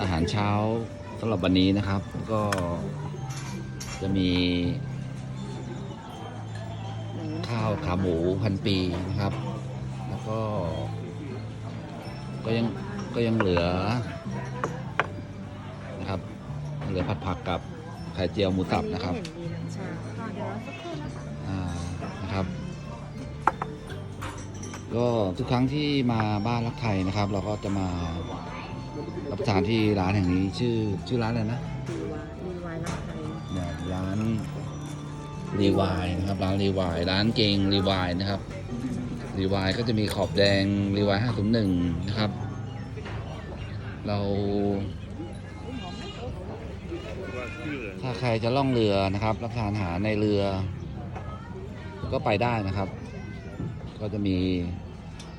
อาหารเช้าสำหรับวันนี้นะครับ ก็จะมี ข้าวขาหมูพันปีนะครับ แล้วก็ ก็ยังก็ยังเหลือนะครับเหลือผัดผักกับไข่เจียวหมูสับนะครับเห็นมีน้ำชาค่ะเดี๋ยวเราสักครู่นะคะอ่านะครับ ก็ทุกครั้งที่มาบ้านรักไทยนะครับ เราก็จะมารับประทานที่ร้านแห่งนี้ชื่อชื่อร้านอะไรนะดีวายดีวายรักไทยเนี่ยร้านรีวายนะครับ ร้านรีวาย ร้านเกงรีวายนะครับรีวายก็จะมีขอบแดงรีวายห้าศูนย์หนึ่งนะครับ เราถ้าใครจะล่องเรือนะครับ รับประทานอาหารในเรือ ก็ไปได้นะครับ ก็จะมี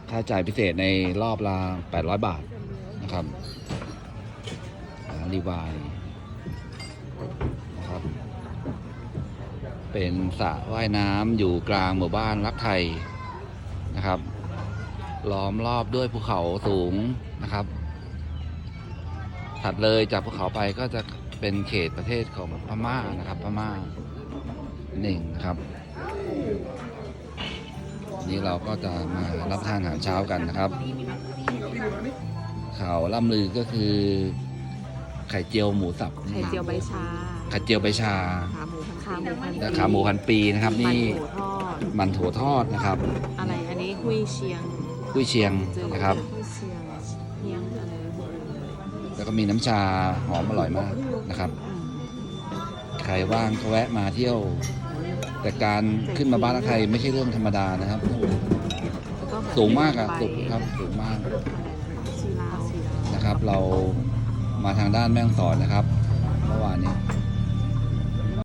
ค่าจ่ายพิเศษในรอบละ800 บาทนะครับรีวายนะครับ เป็นสระว่ายน้ำอยู่กลางหมู่บ้านรักไทยนะครับ ล้อมรอบด้วยภูเขาสูงนะครับ ถัดเลยจากภูเขาไปก็จะเป็นเขตประเทศของพม่านะครับพม่าหนึ่งครับ นนี้เราก็จะมารับประทานอาหารเช้ากันนะครับ ข่าวล่ำลือก็คือ ไข่เจียวหมูสับไข่เจียวใบชา ไข่เจียวใบชา ขาหมูพันขาหมูพันและขาหมูพันปีนะครับ นี่มันหมูทอดมันโถทอดนะครับอะไรอันนี้หุยเชียงกุ้ยเชียงนะครับ หุยเชียงเชียงอะไรแล้วก็มีน้ำชาหอมอร่อยมากนะครับอืมใครว่างก็แวะมาเที่ยว แต่การขึ้นมาบ้านรักไทยไม่ใช่เรื่องธรรมดานะครับแล้วก็แบบสูงมากอะไปสูงครับสูงมากศิลาศิลานะครับ เรามาทางด้านแม่ฮ่องสอนนะครับเมื่อวานนี้